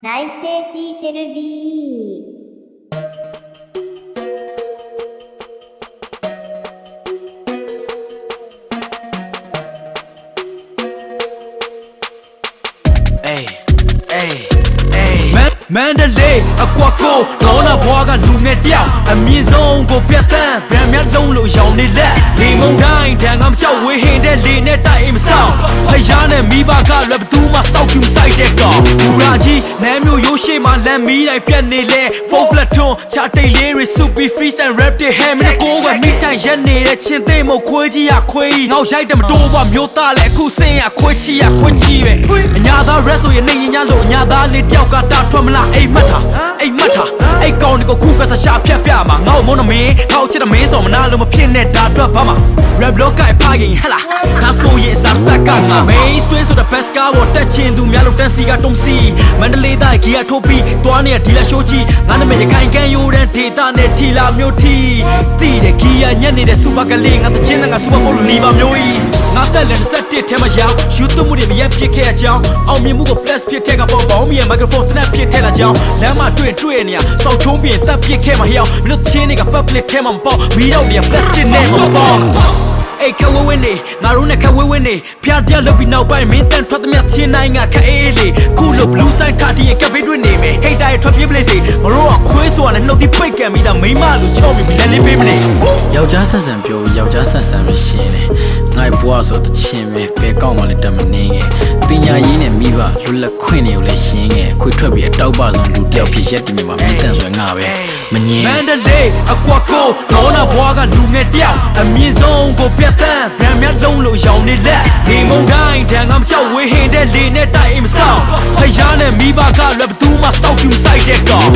内政 T テレビえいえい မန်မန်ဒလေးအကွာကိုဒေါနာဘွားကလူငယ်တယောက်အမြင့်ဆုံးကိုပြတ်တန်းဗရန်မြတ်လုံးလို့ရောင်နေလက်ဒီမုံတိုင်းတန်ကမလျှောက်ဝေးဟင်တဲ့လေနဲ့တိုက်အိမ်မဆောင်ဖယားနဲ့မိဘကလည်းဘသူမှစောက်ကျူဆိုင်တဲ့ကောင်ဘူရာကြီးနဲမျိုးရိုး ရှိမှလမ်းမီးတိုင်းပြတ်နေလဲ four flat tone ချာတိတ်လေးတွေ super freestyle rap တဲ့ ham နဲ့ကိုကမိတိုင်းရက်နေတဲ့ချင်းသိမ့်မခွေးကြီးရခွေးငေါက်ရိုက်တယ်မတိုးဘမျိုးသားလဲအခုစင်းရခွေးချီရခွေးချီပဲအညာသား rap ဆိုရင်နေညညလို့အညာသားလေးတယောက်ကတာထွက်မလားအိမ်မက်တာ အိမ်မက်တာအိမ်ကောင်ဒီကိုခုကစားရှာဖြတ်ပြမှာငေါ့မုန်းနမင်းထောက်ချစ်တဲ့မင်းစော်မနာလို့မဖြစ်နဲ့ဒါထွက်ပါမှာ rap block ကဖားရင်ဟလာဒါဆိုရင်စားတက်ကငါ main swing ဆိုတဲ့ best car ပေါ်တက်ချင်သူများလို့တန်းစီကတုံးစီမန္တလေးသားဂီယာထိုးပြီးသွားနေတဲ့ဒီလာရှိုးကြီးငါနာမည်ရခိုင်ကန်ရိုးတဲ့ဒေတာနဲ့ထီလာမျိုးထီတီးတဲ့ဂီယာညက်နေတဲ့စူပါကလေးငါတချင်းနဲ့ငါစူပါဖိုးလို့လီပါမျိုးကြီးငါတက်လည်း 21ထဲမှာရောက် YouTube မှုတွေမရက်ဖြစ်ခဲ့အကြောင်းအောင်မြင်မှုကို plus ဖြစ်တဲ့ကပေါ့ပေါင်းမြင် microphone snap ဖြစ်တဲ့လာကြောင်းလမ်းမှာတွေ့တွေ့နေရစောက်ချုံးပြင်တက်ဖြစ်ခဲ့မှာဟျောင်းမလို့ချင်းတွေက public ထဲမှာမပေါ့မီတော့တွေက plastic နဲ့မပေါ့အေးခဝဝင်းနေငါတို့နဲ့ခဝဝင်းနေဖျားတရားလုပ်ပြီးနောက်ပိုင်းမင်းတန်ထွက်သမျှချင်းတိုင်းကခအေးလေခုလို blue sign ထားတည်းကဖေးတွင်နေမယ်ဟိတ်တိုင်းထွက်ပြေးပလိစေမတို့ကခွေးဆိုတာနဲ့နှုတ်တိပိတ်ကန်ပြီးသားမိမလူချော့ပြီးလက်လေးပေးမနေ ယောက်ျားဆက်ဆံပြောပြီးယောက်ျားဆက်ဆံမရှင်းတယ်ငါ့ဘွားဆိုတချင်းပဲဘယ်ကောက်မှလည်းတမနေငယ်ပညာရေးနဲ့မိဘလွတ်လပ်ခွင့်တွေကိုလည်းရှင်းငယ်ခွေထွက်ပြီးအတောက်ပဆုံးလူတစ်ယောက်ဖြစ်ရက်တည်နေမှာမင်းတန်ဆိုရင်ငါပဲမငင်းမန္တလေးအကွာကိုဒေါနာဘွားကလူငယ်တယောက်အမြင့်ဆုံးကိုပြတ်တန်းဗရန်မြတ်လုံးလို့ရောင်နေလက်ဒီမုံတိုင်းတန်ကမလျှောက်ဝေးဟင်တဲ့လေနဲ့တိုက်အိမ်မဆောင်ဖယားနဲ့မိဘကလည်းဘသူမှစောက်ကျူဆိုင်တဲ့ကောင်